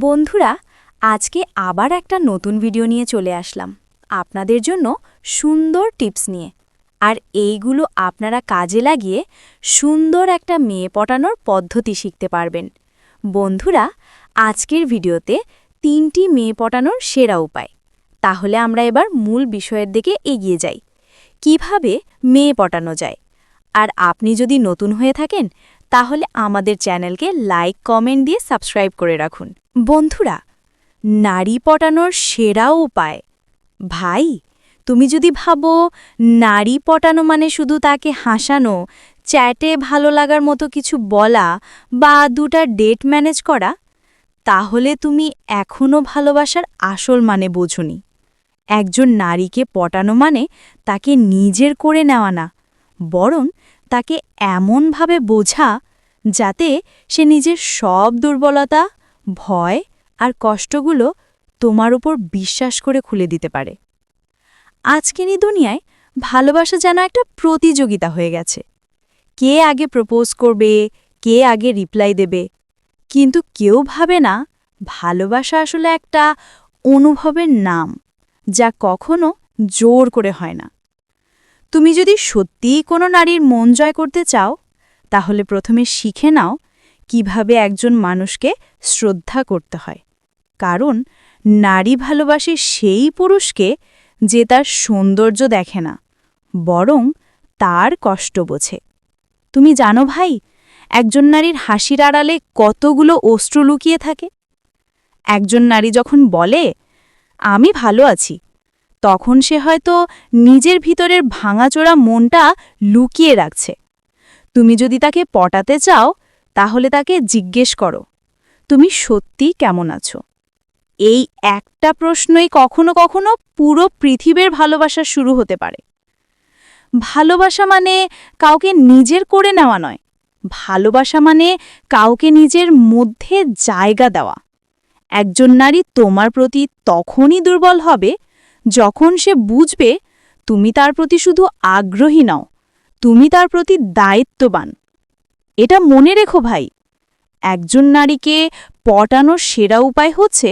বন্ধুরা, আজকে আবার একটা নতুন ভিডিও নিয়ে চলে আসলাম। আপনাদের জন্য সুন্দর টিপস নিয়ে। আর এইগুলো আপনারা কাজে লাগিয়ে সুন্দর একটা মেয়ে পটানোর পদ্ধতি শিখতে পারবেন। বন্ধুরা, আজকের ভিডিওতে তিনটি মেয়ে পটানোর সেরা উপায়। তাহলে আমরা এবার মূল বিষয়ের দিকে এগিয়ে যাই। কীভাবে মেয়ে পটানো যায়? আর আপনি যদি নতুন হয়ে থাকেন তাহলে আমাদের চ্যানেলকে লাইক, কমেন্ট দিয়ে সাবস্ক্রাইব করে রাখুন। বন্ধুরা, নারী পটানোর সেরা উপায়। ভাই, তুমি যদি ভাবো নারী পটানো মানে শুধু তাকে হাসানো, চ্যাটে ভালো লাগার মতো কিছু বলা বা দুটা ডেট ম্যানেজ করা, তাহলে তুমি এখনও ভালোবাসার আসল মানে বোঝনি। একজন নারীকে পটানো মানে তাকে নিজের করে নেওয়া না, বরং তাকে এমনভাবে বোঝা যাতে সে নিজের সব দুর্বলতা, ভয় আর কষ্টগুলো তোমার উপর বিশ্বাস করে খুলে দিতে পারে। আজকের এই দুনিয়ায় ভালোবাসা যেন একটা প্রতিযোগিতা হয়ে গেছে। কে আগে প্রপোজ করবে, কে আগে রিপ্লাই দেবে, কিন্তু কেউ ভাবে না ভালোবাসা আসলে একটা অনুভবের নাম যা কখনো জোর করে হয় না। তুমি যদি সত্যিই কোনো নারীর মন জয় করতে চাও তাহলে প্রথমে শিখে নাও কীভাবে একজন মানুষকে শ্রদ্ধা করতে হয়। কারণ নারী ভালোবাসে সেই পুরুষকে যে তার সৌন্দর্য দেখে না, বরং তার কষ্ট বোঝে। তুমি জানো ভাই, একজন নারীর হাসির আড়ালে কতগুলো অস্ত্র লুকিয়ে থাকে? একজন নারী যখন বলে, আমি ভালো আছি তখন সে হয়তো নিজের ভিতরের ভাঙাচোরা মনটা লুকিয়ে রাখছে। তুমি যদি তাকে পটাতে চাও, তাহলে তাকে জিজ্ঞেস করো, তুমি সত্যি কেমন আছো? এই একটা প্রশ্নই কখনো কখনো পুরো পৃথিবীর ভালোবাসা শুরু হতে পারে। ভালোবাসা মানে কাউকে নিজের করে নেওয়া নয়, ভালোবাসা মানে কাউকে নিজের মধ্যে জায়গা দেওয়া। একজন নারী তোমার প্রতি তখনই দুর্বল হবে, যখন সে বুঝবে তুমি তার প্রতি শুধু আগ্রহী নাও। তুমি তার প্রতি দায়িত্ববান। এটা মনে রেখো ভাই, একজন নারীকে পটানোর সেরা উপায় হচ্ছে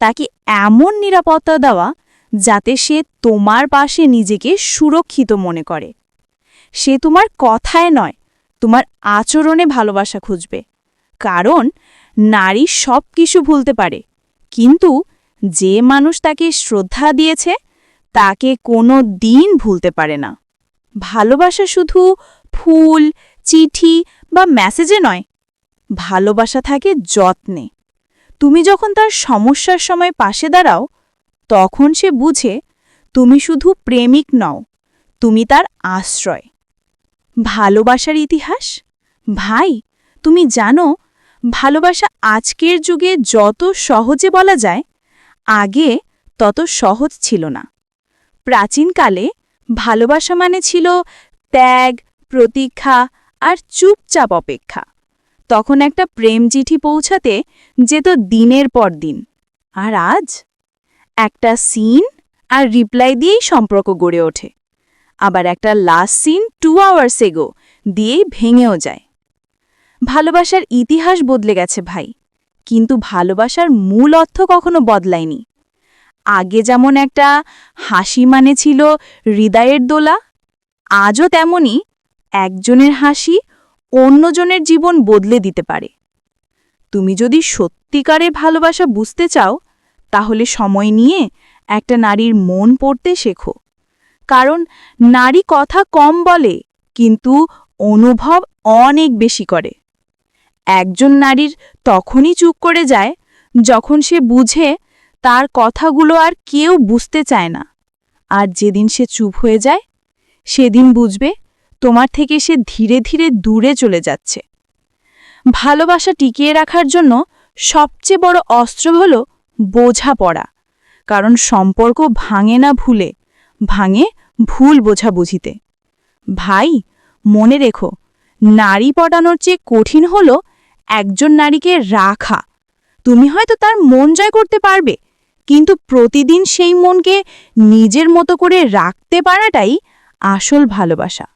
তাকে এমন নিরাপত্তা দেওয়া যাতে সে তোমার পাশে নিজেকে সুরক্ষিত মনে করে। সে তোমার কথায় নয়, তোমার আচরণে ভালোবাসা খুঁজবে। কারণ নারী সব কিছু ভুলতে পারে, কিন্তু যে মানুষ তাকে শ্রদ্ধা দিয়েছে, তাকে কোনো দিন ভুলতে পারে না। ভালোবাসা শুধু ফুল, চিঠি বা মেসেজে নয়, ভালোবাসা থাকে যত্নে। তুমি যখন তার সমস্যার সময় পাশে দাঁড়াও, তখন সে বুঝে তুমি শুধু প্রেমিক নও, তুমি তার আশ্রয়। ভালোবাসার ইতিহাস? ভাই, তুমি জানো, ভালোবাসা আজকের যুগে যত সহজে বলা যায়, আগে তত সহজ ছিল না। প্রাচীনকালে ভালোবাসা মানে ছিল ত্যাগ, প্রতীক্ষা আর চুপচাপ অপেক্ষা। তখন একটা প্রেম চিঠি পৌঁছাতে যেত দিনের পর দিন। আর আজ? একটা সিন আর রিপ্লাই দিয়েই সম্পর্ক গড়ে ওঠে। আবার একটা লাস্ট সিন টু আওয়ার্স এগো দিয়েই ভেঙেও যায়। ভালোবাসার ইতিহাস বদলে গেছে ভাই, কিন্তু ভালোবাসার মূল অর্থ কখনো বদলায়নি। আগে যেমন একটা হাসি মানে ছিল হৃদয়ের দোলা, আজও তেমনি একজনের হাসি অন্যজনের জীবন বদলে দিতে পারে। তুমি যদি সত্যিকারের ভালোবাসা বুঝতে চাও, তাহলে সময় নিয়ে একটা নারীর মন পড়তে শেখো। কারণ নারী কথা কম বলে, কিন্তু অনুভব অনেক বেশি করে। একজন নারীর তখনই চুপ করে যায় যখন সে বুঝে তার কথাগুলো আর কেউ বুঝতে চায় না। আর যেদিন সে চুপ হয়ে যায়, সেদিন বুঝবে তোমার থেকে সে ধীরে ধীরে দূরে চলে যাচ্ছে। ভালোবাসা টিকিয়ে রাখার জন্য সবচেয়ে বড় অস্ত্র হল বোঝাপড়া, কারণ সম্পর্ক ভাঙে না ভুলে, ভাঙে ভুল বোঝাবুঝিতে। ভাই, মনে রেখো, নারী পটানোর চেয়ে কঠিন হল একজন নারীকে রাখা। তুমি হয়তো তার মন জয় করতে পারবে কিন্তু প্রতিদিন সেই মনকে নিজের মতো করে রাখতে পারাটাই আসল ভালোবাসা।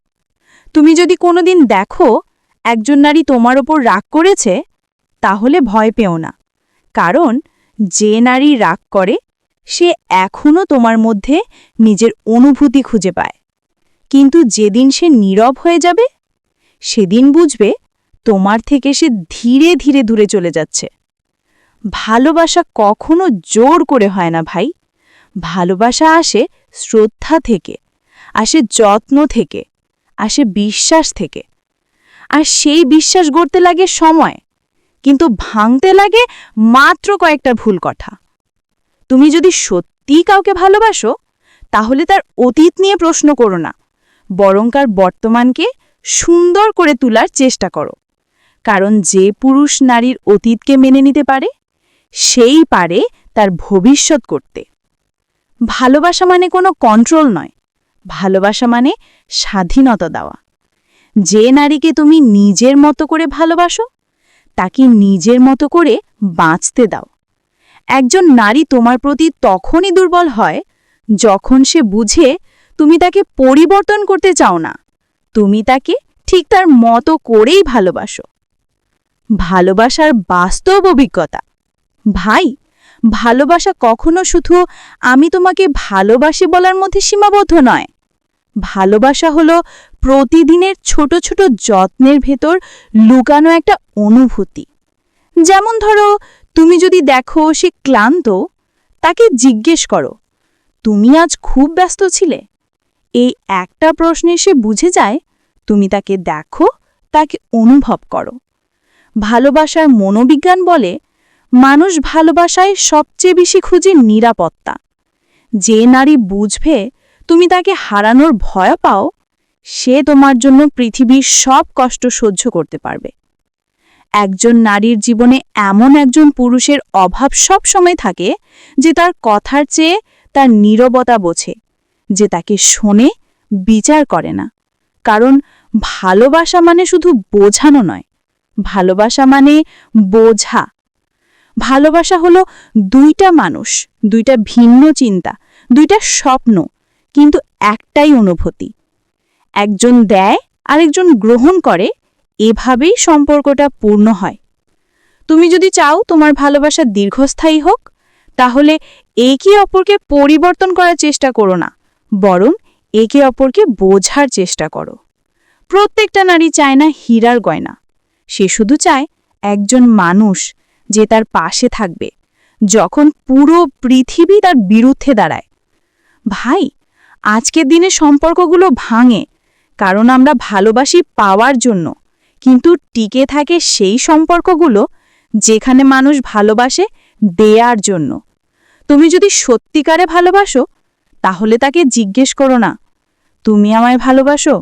তুমি যদি কোনোদিন দেখো একজন নারী তোমার ওপর রাগ করেছে, তাহলে ভয় পেও না। কারণ যে নারী রাগ করে, সে এখনও তোমার মধ্যে নিজের অনুভূতি খুঁজে পায়। কিন্তু যেদিন সে নীরব হয়ে যাবে, সেদিন বুঝবে তোমার থেকে সে ধীরে ধীরে দূরে চলে যাচ্ছে। ভালোবাসা কখনো জোর করে হয় না ভাই। ভালোবাসা আসে শ্রদ্ধা থেকে, আসে যত্ন থেকে, আসে বিশ্বাস থেকে। আর সেই বিশ্বাস গড়তে লাগে সময়, কিন্তু ভাঙতে লাগে মাত্র কয়েকটা ভুল কথা। তুমি যদি সত্যিই কাউকে ভালোবাসো, তাহলে তার অতীত নিয়ে প্রশ্ন করো না। বরং তার বর্তমানকে সুন্দর করে তোলার চেষ্টা করো। কারণ যে পুরুষ নারীর অতীতকে মেনে নিতে পারে সেই পারে তার ভবিষ্যৎ করতে। ভালোবাসা মানে কোনো কন্ট্রোল নয়। ভালোবাসা মানে স্বাধীনতা দেওয়া। যে নারীকে তুমি নিজের মতো করে ভালোবাসো, তাকে নিজের মতো করে বাঁচতে দাও। একজন নারী তোমার প্রতি তখনই দুর্বল হয় যখন সে বুঝে তুমি তাকে পরিবর্তন করতে চাও না। তুমি তাকে ঠিক তার মতো করেই ভালোবাসো। ভালোবাসার বাস্তব অভিজ্ঞতা। ভাই, ভালোবাসা কখনো শুধু আমি তোমাকে ভালোবাসি বলার মধ্যে সীমাবদ্ধ নয়। ভালোবাসা হলো প্রতিদিনের ছোট ছোট যত্নের ভেতর লুকানো একটা অনুভূতি। যেমন ধরো, তুমি যদি দেখো সে ক্লান্ত, তাকে জিজ্ঞেস করো, তুমি আজ খুব ব্যস্ত ছিলে? এই একটা প্রশ্নে সে বুঝে যায়, তুমি তাকে দেখো, তাকে অনুভব করো। ভালোবাসার মনোবিজ্ঞান বলে মানুষ ভালোবাসায় সবচেয়ে বেশি খুঁজে নিরাপত্তা। যে নারী বুঝবে তুমি তাকে হারানোর ভয় পাও, সে তোমার জন্য পৃথিবীর সব কষ্ট সহ্য করতে পারবে। একজন নারীর জীবনে এমন একজন পুরুষের অভাব সব সময় থাকে যে তার কথার চেয়ে তার নীরবতা বোঝে, যে তাকে শোনে, বিচার করে না। কারণ ভালোবাসা মানে শুধু বোঝানো নয়, ভালোবাসা মানে বোঝা। ভালোবাসা হলো দুইটা মানুষ, দুইটা ভিন্ন চিন্তা, দুইটা স্বপ্ন, কিন্তু একটাই অনুভূতি। একজন দেয়, আরেকজন গ্রহণ করে, এভাবেই সম্পর্কটা পূর্ণ হয়। তুমি যদি চাও তোমার ভালোবাসা দীর্ঘস্থায়ী হোক, তাহলে একে অপরকে পরিবর্তন করার চেষ্টা করো না, বরং একে অপরকে বোঝার চেষ্টা করো। প্রত্যেকটা নারী চায় না হীরার গয়না। সে শুধু চায় একজন মানুষ যে তার পাশে থাকবে, যখন পুরো পৃথিবী তার বিরুদ্ধে দাঁড়ায়। ভাই, আজকের দিনে সম্পর্কগুলো ভাঙে, কারণ আমরা ভালোবাসি পাওয়ার জন্য, কিন্তু টিকে থাকে সেই সম্পর্কগুলো যেখানে মানুষ ভালোবাসে দেয়ার জন্য। তুমি যদি সত্যিকারে ভালোবাসো, তাহলে তাকে জিজ্ঞেস করো না। তুমি আমায় ভালোবাসো,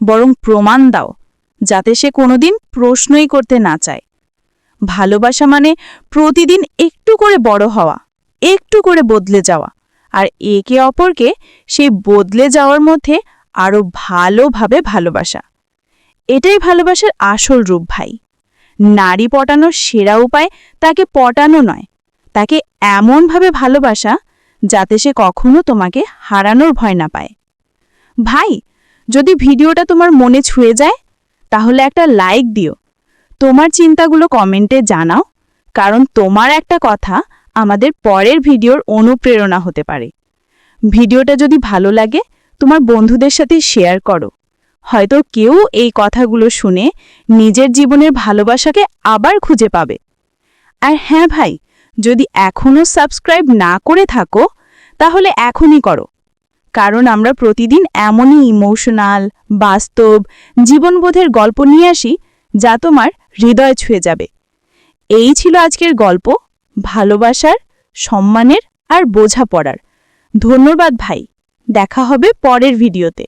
বরং প্রমাণ দাও, যাতে সে কোনোদিন প্রশ্নই করতে না চায়। ভালোবাসা মানে প্রতিদিন একটু করে বড় হওয়া, একটু করে বদলে যাওয়া। আর একে অপরকে সেই বদলে যাওয়ার মধ্যে আরও ভালোভাবে ভালোবাসা। এটাই ভালোবাসার আসল রূপ ভাই। নারী পটানোর সেরা উপায় তাকে পটানো নয়, তাকে এমনভাবে ভালোবাসা যাতে সে কখনো তোমাকে হারানোর ভয় না পায়। ভাই, যদি ভিডিওটা তোমার মনে ছুঁয়ে যায়, তাহলে একটা লাইক দিও। তোমার চিন্তাগুলো কমেন্টে জানাও, কারণ তোমার একটা কথা আমাদের পরের ভিডিওর অনুপ্রেরণা হতে পারে। ভিডিওটা যদি ভালো লাগে, তোমার বন্ধুদের সাথে শেয়ার করো। হয়তো কেউ এই কথাগুলো শুনে নিজের জীবনের ভালোবাসাকে আবার খুঁজে পাবে। আর হ্যাঁ ভাই, যদি এখনও সাবস্ক্রাইব না করে থাকো, তাহলে এখনই করো। কারণ আমরা প্রতিদিন এমনই ইমোশনাল, বাস্তব, জীবনবোধের গল্প নিয়ে আসি, যা তোমার হৃদয় ছুঁয়ে যাবে। এই ছিল আজকের গল্প, ভালোবাসার, সম্মানের আর বোঝাপড়ার। ধন্যবাদ ভাই, দেখা হবে পরের ভিডিওতে।